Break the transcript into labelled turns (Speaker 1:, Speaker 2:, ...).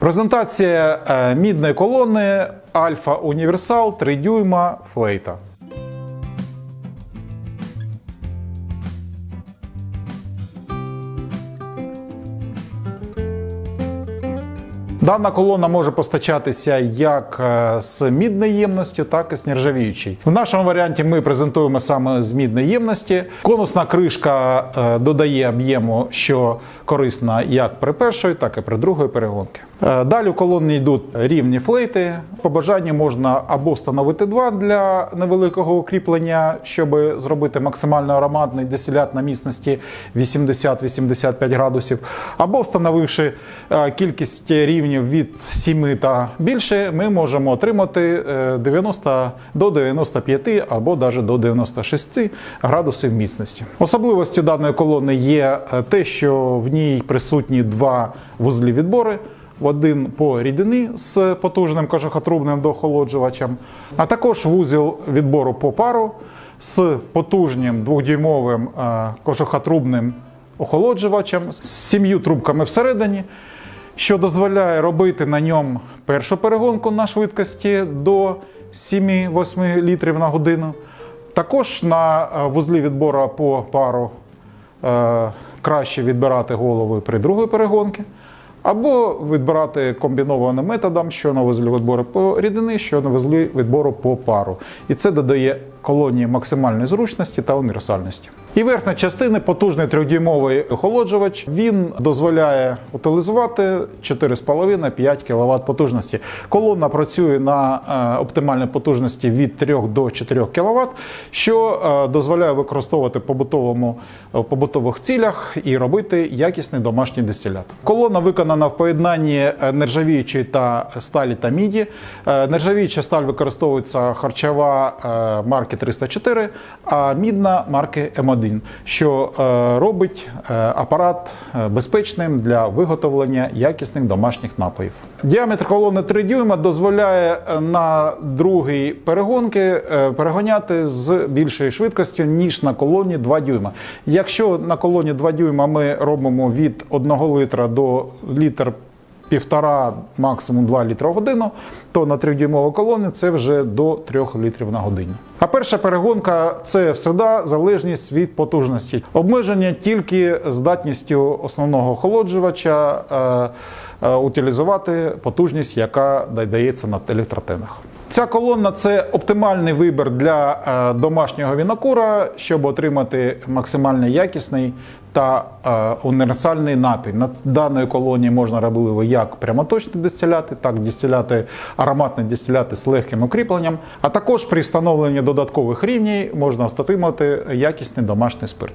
Speaker 1: Презентація е, мідної колони Альфа Універсал 3 дюйма флейта. Дана колона може постачатися як е, з мідної ємності, так і з нержавіючої. В нашому варіанті ми презентуємо саме з мідної ємності. Конусна кришка е, додає об'єму, що корисна як при першої, так і при другої перегонки. Е, Далі у колоні йдуть рівні флейти. По бажанню можна або встановити два для невеликого укріплення, щоб зробити максимально ароматний дистилят на міцності 80-85 градусів, або встановивши е, кількість рівнів від 7 та більше, ми можемо отримати е, 90 до 95 або навіть до 96 градусів міцності. Особливості даної колони є е, те, що в ній присутні два вузлі відбори. Один по рідини з потужним кожухотрубним доохолоджувачем, а також вузол відбору по пару з потужним двохдюймовим е, кожухотрубним охолоджувачем з сім'ю трубками всередині, що дозволяє робити на ньому першу перегонку на швидкості до 7-8 літрів на годину. Також на е, вузлі відбору по пару е, краще відбирати голови при другій перегонці. Або відбирати комбінованим методом, що на вузлі відбору по рідини, що на вузлі відбору по пару. І це додає колонії максимальної зручності та універсальності. І верхня частина потужний трьохдюймовий охолоджувач. Він дозволяє утилізувати 4,5-5 кВт потужності. Колона працює на е, оптимальній потужності від 3 до 4 кВт, що е, дозволяє використовувати побутовому в побутових цілях і робити якісний домашній дистилят. Колона виконана в поєднанні е, нержавіючої та сталі та міді. Нержавіюча сталь використовується харчова е, марки 304, а мідна марки М1, що е, робить е, апарат е, безпечним для виготовлення якісних домашніх напоїв. Діаметр колони 3 дюйма дозволяє на другій перегонки перегоняти з більшою швидкістю, ніж на колоні 2 дюйма. Якщо на колоні 2 дюйма ми робимо від 1 литра до літр півтора, максимум 2 літра в годину, то на 3-дюймовій колоні це вже до 3 літрів на годину. А перша перегонка це всегда залежність від потужності. Обмеження тільки здатністю основного охолоджувача е, утилізувати потужність, яка дається на електротенах. Ця колона це оптимальний вибір для е, домашнього вінокура, щоб отримати максимально якісний та е, універсальний напій. На даної колонії можна робити як прямоточні дистиляти, так і дистиляти, ароматні дистиляти з легким укріпленням. А також при встановленні додаткових рівнів можна отримати якісний домашній спирт.